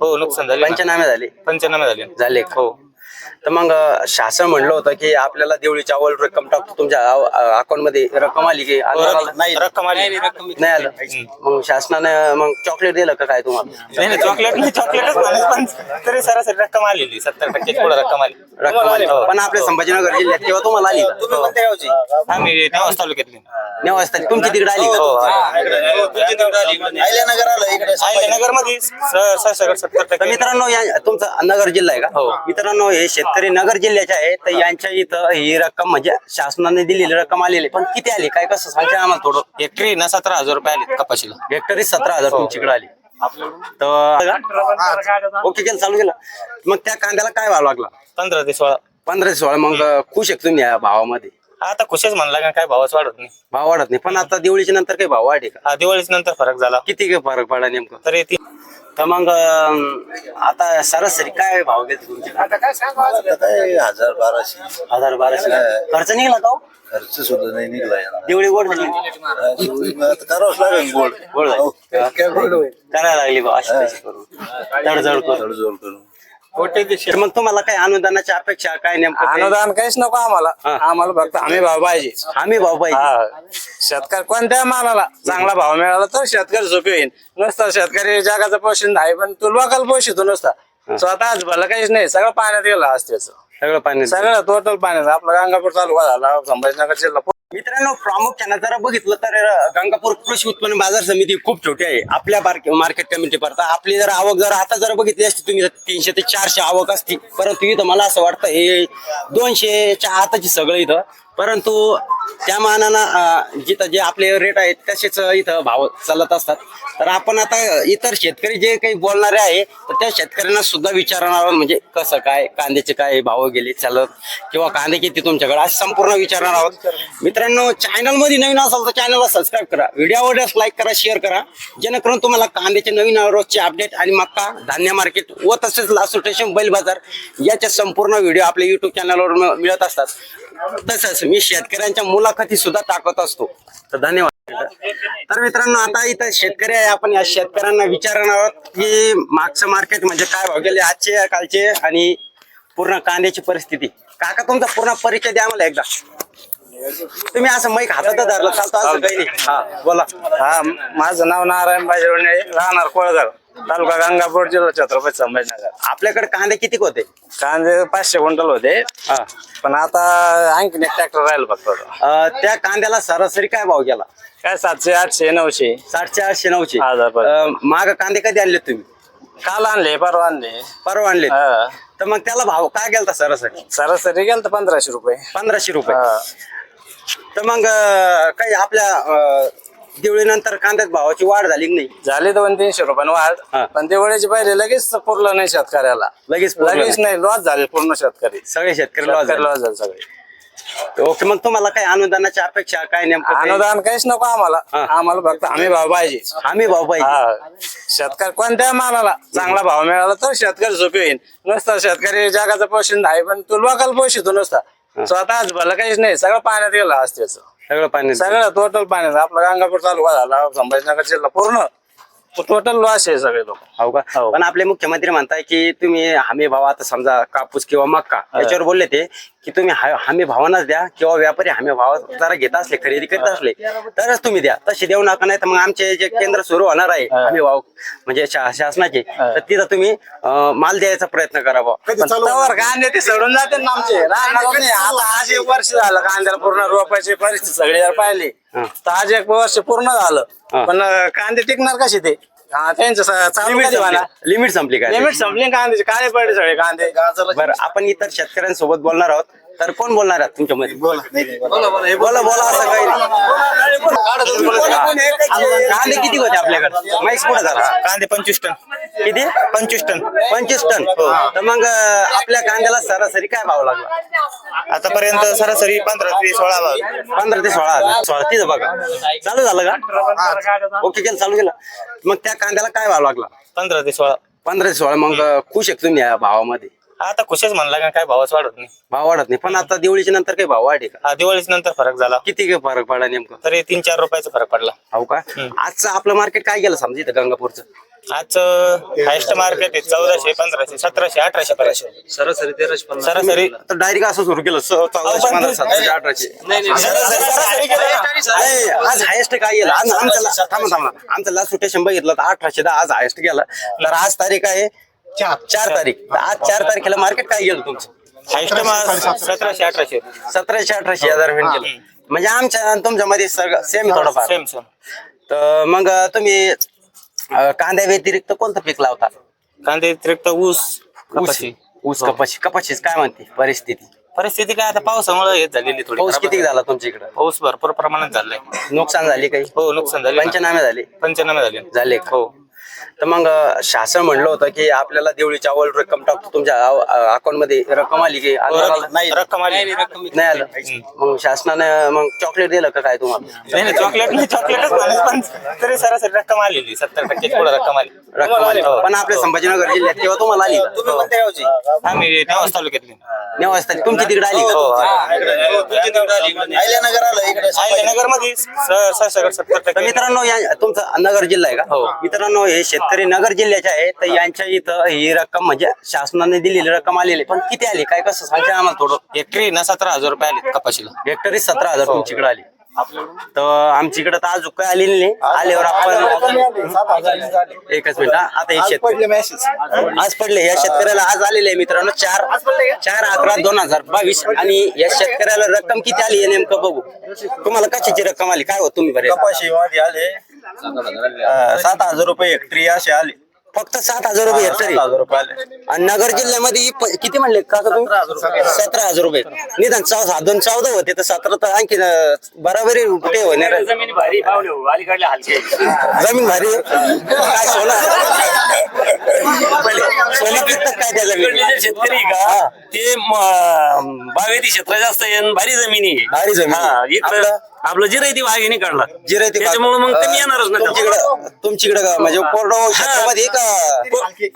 हो नुकसान झाले. पंचनामे झाले पंचनामे झाले झाले? हो तर मग शासन म्हणलं होतं की आपल्याला देवळी चावल रक्कम टाकतो. तुमच्या अकाउंटमध्ये रक्कम आली की हो? रक्क- रक्कम आली. नाही आलं? मग शासनानं मग चॉकलेट दिलं का काय तुम्हाला? नाही नाही चॉकलेट नाही चॉकलेटच नाही, पण तरी सरासरी रक्कम आलेली सत्तर टक्क्याची पुढे रक्कम आली. रक्कम आली. हो. पण आपल्या संभाजीनगर जिल्ह्यात तेव्हा तुम्हाला आली का? आम्ही नेवास तालुक्यातली. नेवा वाजता तुमची तिकडे आली हो नगरमध्ये सत्तर टक्के. मित्रांनो या- तुमचा नगर जिल्हा आहे का? हो. मित्रांनो हे शेतकरी नगर जिल्ह्याचे आहे तर यांच्या इथं ही रक्कम म्हणजे शासनाने दिलेली रक्कम आलेली आहे. पण किती आली? काय कसं? सांगता आम्हाला थोडं. हेक्टरी ना सतरा हजार रुपये आले कपाशीला. हेक्टरी सतरा हजार हो. तुमच्याकडे आली. तर ओके केलं चालू केलं. मग त्या कांद्याला काय भाव लागला? पंधरा ते सोळा. पंधरा ते सोळा. मग खुश आहे तुम्ही या भावामध्ये? आता खुशच म्हणला का काय भावाच वाढत नाही. भाव वाढत नाही. पण आता दिवाळीच्या नंतर काही भाव वाढे का? हा दिवाळीच नंतर फरक झाला. किती काय फरक पडा नेमकं? तरी ती तर मग अं, आता सरासरी काय भाव गेले तुमचे? आता काय हजार बाराशे. हजार बाराशे. खर्च निघाला का हो? खर्च सुद्धा नाही निघला यंदा. दिवळी गोड झाली. हा, शिवाय मग आता करावंच लागेल गोड. गोड झाली. हो, करायला लागली बा अशी तशी करून. तडजड करून. तडजोड करून. मग तुम्हाला काय अनुदानाची अपेक्षा काय नेमकं काही? अनुदान काहीच नको आम्हाला. हा. आम्हाला फक्त हमी भाव पाहिजे. आम्ही भाऊ पाहिजे. हा. शेतकरी कोणत्या मालाला चांगला भाव मिळाला तर शेतकरी झोपी होईल नुसता शेतकरी जगाचा पोषण आहे पण तू लोकल पोषितो नुसता. स्वतःच भलं काहीच नाही सगळं पाण्यात गेलं आज त्याचं सगळं पाणी सगळं टोटल पाण्यात. आपला गंगापूर तालुका झाला संभाजीनगर जिल्हा. मित्रांनो प्रामुख्यानं जर बघितलं तर गंगापूर कृषी उत्पन्न बाजार समिती खूप छोटी आहे. आपल्या मार्केट कमिटी परता आपली जर आवक जर आता जर बघितली असती तुम्ही तीनशे ते चारशे आवक असती. परंतु इथं मला असं वाटतं हे दोनशेच्या आताची सगळं इथं परंतु त्या मानानं जिथं जे आपले रेट आहेत तसेच इथं भाव चालत असतात. तर आपण आता इतर शेतकरी जे काही बोलणारे आहे तर त्या शेतकऱ्यांना सुद्धा विचारणार आहोत म्हणजे कसं काय कांद्याचे काय भाव गेले चालत किंवा कांदे किती तुमच्याकडे असं संपूर्ण विचारणार आहोत. मित्रांनो चॅनलमध्ये नवीन असाल तर चॅनलला सबस्क्राईब करा. व्हिडिओ आवडल्यास लाईक करा शेअर करा. जेणेकरून तुम्हाला कांद्याचे नवीन रोजचे अपडेट आणि मक्का धान्य मार्केट व तसेच लासू स्टेशन बैल बाजार याच्या संपूर्ण व्हिडिओ आपल्या युट्यूब चॅनलवर मिळत असतात. तसंच मी शेतकऱ्यांच्या मुलाखती सुद्धा टाकत असतो. तर धन्यवाद. तर मित्रांनो आता इथं शेतकरी आहे. आपण या शेतकऱ्यांना विचारणार आहोत की मागचं मार्केट म्हणजे काय भाव गेले आजचे कालचे आणि पूर्ण कांद्याची परिस्थिती. काका तुमचा पूर्ण परिचय द्या मला एकदा. तुम्ही असं मैक हातात धरलं चालतं असं काही नाही. हा बोला. हा माझं नाव नारायण बाजीवणे राहणार कोळगाव. तालुका गंगापूर जिल्हा छत्रपती संभाजीनगर. आपल्याकडे कांदे किती होते? कांदे पाचशे क्विंटल होते. हा. पण आता आणखीन एक ट्रॅक्टर राहील फक्त. अं, त्या कांद्याला सरासरी काय भाव गेला? काय सातशे आठशे नऊशे. सातशे आठशे नऊशे. हजार. अं, माग कांदे कधी आणले तुम्ही? काल आणले परवा आणले. परवा आणले हा. तर मग त्याला भाव काय गेलता सरासरी? सरासरी गेलं तर पंधराशे रुपये. पंधराशे रुपये. हा. तर मग अं, काही आपल्या दिवळीनंतर कांद्यात भावाची वाढ झाली की नाही? झाले दोन तीनशे रुपये हा. वाढ पण दिवाळीची पहिले लगेच पुरलं नाही शेतकऱ्याला. लगेच पुरलं लगेच नाही. लॉस झाले पूर्ण शेतकरी. सगळे शेतकरी लॉस शेतकरी झाले. लॉस झाले सगळे. ओके मग तुम्हाला काय अनुदानाची अपेक्षा काय नेमकं काही? अनुदान काहीच नको आम्हाला. हा. आम्हाला फक्त हमी भाव पाहिजे. आम्ही भाव पाहिजे. हा. शेतकरी कोणत्या मालाला चांगला भाव मिळाला तर शेतकरी झोपी होईल नुसता शेतकरी जगाचा पोषण आहे पण तू लोकल पोषितो नुसता. स्वतःच भलं काहीच नाही सगळं पाण्यात गेलं आज त्याचं सगळं पाणी सगळं टोटल पाण्याचं आपला गंगापूर तालुका झाला संभाजीनगर जिल्हा पूर्ण. टोटल लॉस आहे सगळे लोक. हो का? हो. पण आपले मुख्यमंत्री म्हणताय की तुम्ही हमी भाव आता समजा कापूस किंवा मक्का याच्यावर बोलले ते की तुम्ही हा- हमी भावानच द्या किंवा व्यापारी हमी भाव जरा घेत असले खरेदी करत असले तरच तुम्ही द्या. तसे देऊ नका नाही तर मग आमचे जे केंद्र सुरू होणार आहे हमी भाव म्हणजे शा- शासनाचे तर तिथं तुम्ही अं, माल द्यायचा प्रयत्न करा बुवा. पण तवर कांदे ते सोडून जाते ना आमचे. राहणार नाही आता आज एक वर्ष झालं कांद्याला पूर्ण रोपायची परिस्थिती सगळी जर पाहिली हा. तर आज एक वर्ष पूर्ण झालं. पण कांदे टिकणार कसे ते? हा, त्यांचं स- चालू लिमिट कधी संपली. लिमिट संपली काय लिमिट संपली कांद्याचे. काळे पडले सगळे कांदे? बरं आपण इतर शेतकऱ्यांसोबत बोलणार आहोत. तर कोण बोलणार आहात तुमच्या मध्ये बोला. बोला बोला. असं काही नाही. कांदे किती होते आपल्याकडे? माईक कुठं झाला? कांदे पंचवीस टन. किती? पंचवीस टन. पंचवीस टन. तर मग आपल्या कांद्याला सरासरी काय भाव लागला? आतापर्यंत सरासरी पंधरा ते सोळा भाव. पंधरा ते सोळा हजार. सोळा तिथं बघा. चालू झालं का? ओके केलं चालू केलं. मग त्या कांद्याला काय भाव लागला? पंधरा ते सोळा. पंधरा ते सोळा. मग खुश आहे तुम्ही या भावामध्ये? आता खुशच म्हणला का काय भावाच वाढत नाही. भाव वाढत नाही. पण आता दिवाळीच्या नंतर काही भाव वाढे का? हा दिवाळीच नंतर फरक झाला. किती काही फरक पडला नेमकं? तरी तीन चार रुपयाचा फरक पडला. हो का? आजचं आपलं मार्केट काय गेलं समजा इथं गंगापूरचं? आज हायस्ट मार्केट आहे चौदाशे पंधराशे सतराशे अठराशे पर्यंत. सरासरी तेराशे पन्नास. सरासरी तर डायरेक्ट असं सुरू केलं. स- चौदाशे पंधरा सतराशे अठराशे. आज हायेस्ट काय गेलं? आज आमचं ला- थांबा थांबा. आमचं लास्ट रोटेशन बघितलं तर अठराशे दहा आज हायेस्ट गेला. तर आज तारीख आहे चार तारीख. तर आज चार तारखेला मार्केट काय गेलं तुमचं? हायस्ट सतराशे अठराशे. सतराशे अठराशे. हजार दरम्यान गेलं म्हणजे आमच्या आणि तुमच्या मध्ये सगळं सेम थोडंफार. सेम सेम तर मग तुम्ही अं, कांद्या व्यतिरिक्त कोणतं पीक लावता? कांदे व्यतिरिक्त ऊस ऊस. कपाशी. ऊस कपाशी. कपाशीच काय म्हणते परिस्थिती? परिस्थिती काय आता पावसामुळे येत झालेली थोडी पाऊस खराब. किती झाला तुमच्या इकडं पाऊस भरपूर प्रमाणात झालाय. नुकसान झाले काही? हो नुकसान झाले पंचनामे झाले. पंचनामे झाले. झाले का? हो. तर मग शासन म्हणलं होतं की आपल्याला देवळीच्या अवल रक्कम टाकतो. तुमच्या अकाउंटमध्ये रक्कम आली की नाही रक्कम आली. नाही आलं? मग शासनानं मग चॉकलेट दिलं का काय तुम्हाला? नाही नाही चॉकलेट नाही चॉकलेटच पण तरी सरासरी रक्कम आलेली सत्तर टक्के पुढे रक्कम आली. रक्कम आली. हो. पण आपल्या संभाजीनगर जिल्ह्यात तेव्हा तुम्हाला आली? तुम्ही कोणत्या गावचे आम्ही नेवास तालुक्यातली. नेवा असताना तुमची तिकडे आली हो इकडे नगरमध्ये सत्तर टक्के. मित्रांनो तुमचा नगर जिल्हा आहे का? हो. मित्रांनो हे शेतकरी नगर जिल्ह्याचे आहे तर यांच्या इथं ही रक्कम म्हणजे शासनाने दिलेली रक्कम आलेली. पण किती आली? काय कसं? सांगते आम्हाला थोडं? एकरी ना सतरा हजार रुपये आले कपाशीला. हेक्टरी सतरा हजार तुमच्याकडे आली. तर आमच्याकडे तर अजून काय आलेली नाही. आल्यावर आपण एकच मिनिट हा. आता हे शेतकरी आज पडले. या शेतकऱ्याला आज आलेले आहे मित्रांनो चार चार अकरा दोन हजार बावीस. आणि या शेतकऱ्याला रक्कम किती आली आहे नेमकं बघू. तुम्हाला कशाची रक्कम आली? काय हो तुम्ही बरे कपाशी आले. अं, सात हजार रुपये हेक्टरी असे आले. फक्त सात हजार रुपये हेक्टरी सात हजार रुपये आले. आणि नगर जिल्ह्यामध्ये प- किती म्हणले? काका तुम्ही सतरा हजार रुपये. निदान चौ दोन चौदा होते तर सतरा तर आणखी बराबरी ते होणार आहे. जमिनी भारी पावले हो, अलीकडले हलके. जमीन भारी? आहे. काय सोनं? सोने किती काय त्या इकडले जमीन जे शेतकरी हा. का ते म- बागायती क्षेत्र जास्त आहे आणि भारी जमिनी आहे. भारी जमीन आहे. हा आपलं- आपलं जिरायती वाघिणी काढला जिरायती त्याच्यामुळे मग तुम्ही येणारच ना तुमच्याकडे तुमच्याकडे का? म्हणजे कोरडो क्षेत्रामध्ये का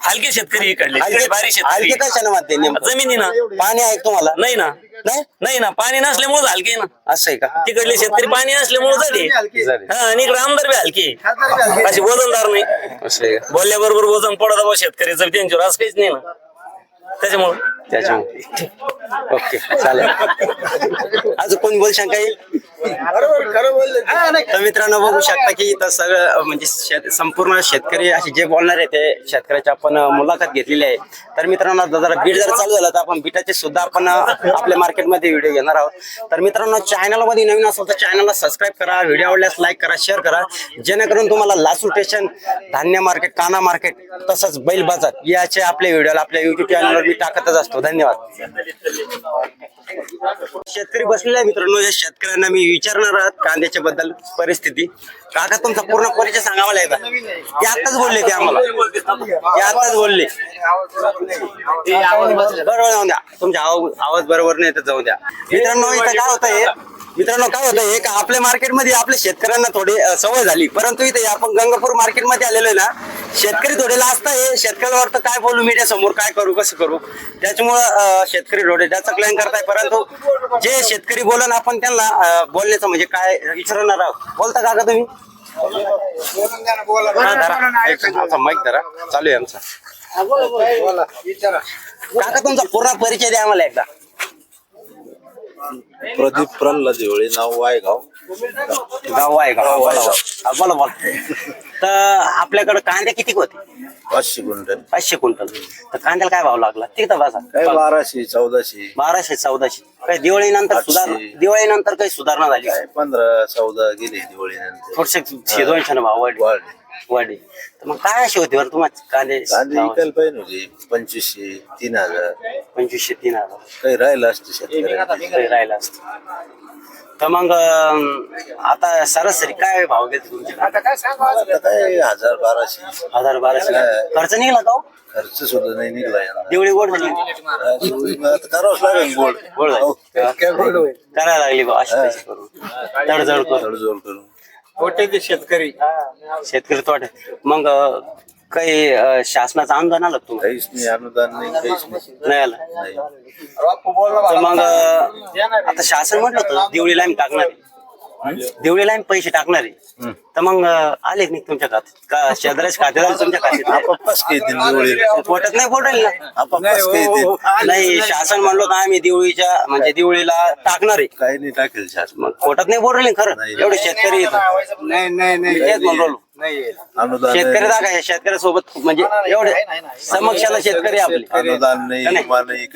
हलके शेतकरी इकडले. तिकडे भारी हलके शेतकरी. हलके कशाने म्हणते नेमकं? जमिनी ना. पाणी आहे का तुम्हाला? नाही ना. नाही? नाही ना. पाणी नसल्यामुळे हलके ना. असं आहे का? तिकडले शेतकरी पाणी नसल्यामुळे झाले. हा आणि इकडे आमदार बी हलके. असे वजनदार नाही. असं आहे का? बोलल्याबरोबर वजन पडत बा शेतकऱ्याचं त्यांच्यावर असं काहीच नाही ना. त्याच्यामुळं. त्याच्यामुळे ओके. चालेल. अजून कोण बोल शंका येईल तर मित्रांनो बघू शकता की इथं सगळं म्हणजे शेत- संपूर्ण शेतकरी असे जे बोलणार आहे ते शेतकऱ्याची आपण मुलाखत घेतलेली आहे. तर मित्रांनो जरा बीट जर चालू झाला तर आपण बीटाचे सुद्धा आपण आपल्या मार्केटमध्ये व्हिडिओ घेणार आहोत. तर मित्रांनो चॅनलमध्ये नवीन असेल तर चॅनलला सबस्क्राईब करा व्हिडिओ आवडल्यास लाईक करा शेअर करा. जेणेकरून तुम्हाला लासूर स्टेशन धान्य मार्केट काना मार्केट तसंच बैल बाजार याचे आपले व्हिडिओ आपल्या युट्यूब चॅनलवर मी टाकतच असतो. धन्यवाद. शेतकरी बसलेले मित्रांनो या शेतकऱ्यांना मी विचारणार आहात कांद्याच्या बद्दल परिस्थिती. काका तुमचा पूर्ण परिचय सांगा मला एकदा ते आताच बोलले ते आम्हाला. ते आताच बोलले. बरोबर जाऊन द्या. तुमच्या आवाज बरोबर नाही तर जाऊ द्या. मित्रांनो इथं काय होतंय? मित्रांनो काय होतंय का आपल्या मार्केटमध्ये आपल्या शेतकऱ्यांना थोडी सवय झाली. परंतु इथे आपण गंगापूर मार्केटमध्ये आलेलो आहे ना शेतकरी थोडे लाजत आहे. शेतकऱ्यावर तर काय बोलू मीडिया समोर काय करू कसं करू? त्याच्यामुळं शेतकरी थोडे जास्त क्लाईन करताय. परंतु जे शेतकरी बोलन आपण त्यांना बोलण्याचं म्हणजे काय विचारणार आहोत? बोलता का का तुम्ही? हा, माईक धरा. चालू आहे आमचा. काका तुमचा पूर्ण परिचय द्या आम्हाला एकदा. प्रदीप प्रल्हाद देवळे नाव वायगाव. गाव आहे का बोला हा, बोला बोला. तर आपल्याकडे कांदे किती होते? पाचशे क्विंटल. पाचशे क्विंटल. तर कांद्याला काय भाव लागला? तिथं काय बसा बाराशे चौदाशे. बाराशे चौदाशे. काही दिवाळीनंतर आठशे. सुधारणा दिवाळीनंतर काही सुधारणा झाली? काय पंधरा चौदा गेले दिवाळीनंतर. थोडसे दोनशे भाव वाढले. वाढले. वाढले. तर मग काय अशी होती बरं तुम्हाला कांदे कांदे विकायला पाहिजे होते पंचवीसशे तीन हजार. पंचवीसशे तीन हजार. काही राहिलं असतं शेतकऱ्याला काही राहिला असतं. तर मग अं, आता सरासरी काय भाव घेते तुमच्याकडे आता काय हजार बाराशे. हजार बाराशे. खर्च निघाला का हो? खर्च सुद्धा नाही निघला यंदा दिवळी गोड झाली. आता करावंच लागेल गोड. गोड झाली. हो, काय गोड होईल? करायला लागली बा अशी तशी करून. तडजड करून. तडजोड करून. कोटे शेतकरी. शेतकरी तोटे. मग अं, काही अं, शासनाचं अनुदान आलं का तुम्हाला? काहीच नाही अनुदान नाही काहीच नाही. नाही आलं? तर मग अं, आता शासन म्हटलं होतं दिवळीला आम्ही टाकणार आहे. देवळीला आम्ही पैसे टाकणार आहे. तर मग आले की नाही तुमच्या खात्यात का शेजाऱ्याच्या खात्यात तुमच्या खात्यात पोटात नाही पोटेल. ना आपापच काही दिन नाही शासन म्हणलो तर आम्ही दिवळीच्या म्हणजे दिवळीला टाकणार आहे. काही नाही टाकेल शासन. मग पोटात नाही पोटेल खरं. एवढे शेतकरी. नाही नाही शेतकरी दाखा शेतकऱ्यासोबत. म्हणजे एवढे समक्षाला शेतकरी आपले. अनुदान नाही. नाही विमा नाही.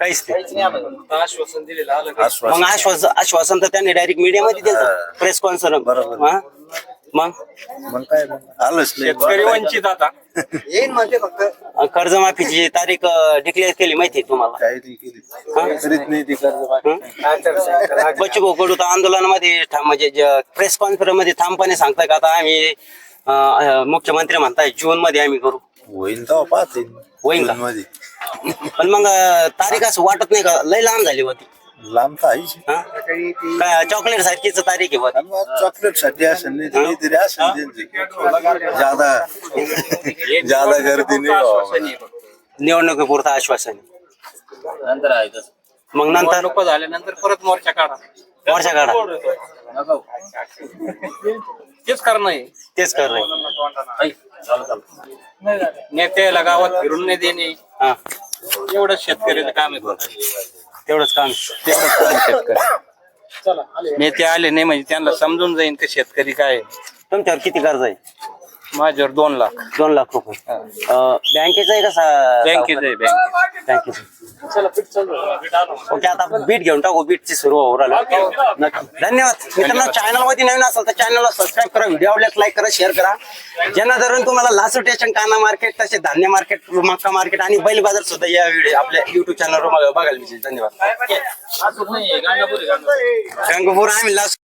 काहीच नाही. काहीच नाही मग आश्वासन आश्वासन. आश्वासन तर त्यांनी डायरेक्ट मीडियामध्ये दिलं. प्रेस कॉन्फरन्स बरोबर. हा? मग? मग काय मग? आलंच नाही. शेतकरी वंचित आता. कर्जमाफीची तारीख डिक्लेअर केली माहिती आहे तुम्हाला? काही नाही केली. करीत नाही ती कर्ज हं? बच्चू भाऊ कडू तर आंदोलनामध्ये म्हणजे प्रेस कॉन्फरन्समध्ये ठामपणे सांगताय का आता आम्ही अं, अं, मुख्यमंत्री म्हणताय जून मध्ये आम्ही करू. होईल तेव्हा पाहते. होईल का? मध्ये पण मग अं, तारीख असं वाटत नाही का? लय लांब झाली होती. लांब तर आहेच. हं? काय चॉकलेट सारखीच तारीख आहे होती चॉकलेटसाठी असेल नाही तर काहीतरी असेल त्यांची. ज्यादा ज्यादा गर्दी नाही व्हावं. निवडणुकीपुरतं आश्वासन. नंतर आहे तसं. मग नंतर? नको झाल्यानंतर परत मोर्चा काढा. वर्षा काढा. तेच करणं आहे. तेच कर रे ऐक, चालू चालू. नेत्याला गावात फिरून नाही देणे. हा. एवढंच शेतकऱ्याचं काम आहे तेवढंच काम. तेवढंच काम शेतकरी नेते आले नाही म्हणजे त्यांना समजून जाईन की शेतकरी काय आहे. तुमच्यावर किती कर्ज आहे? माझ्यावर दोन लाख. दोन लाख रुपये. अं, बँकेचं आहे का सा- बँकेच आहे बँकेत बँकेचं ओके आता बीट घेऊन टाकू. बीटची सुरू होऊ राहिलं. नक्की. धन्यवाद. मित्रांनो चॅनलमध्ये नवीन असेल तर चॅनलला सबस्क्राईब करा व्हिडिओ आवडल्यास लाईक करा शेअर करा. ज्यांना धरून तुम्हाला लासू स्टेशन काना मार्केट तसे धान्य मार्केट मक्का मार्केट आणि बैल बाजार सुद्धा या व्हिडिओ आपल्या युट्यूब चॅनलवर बघायला मिळेल धन्यवाद. गंगापूर आम्ही लास्ट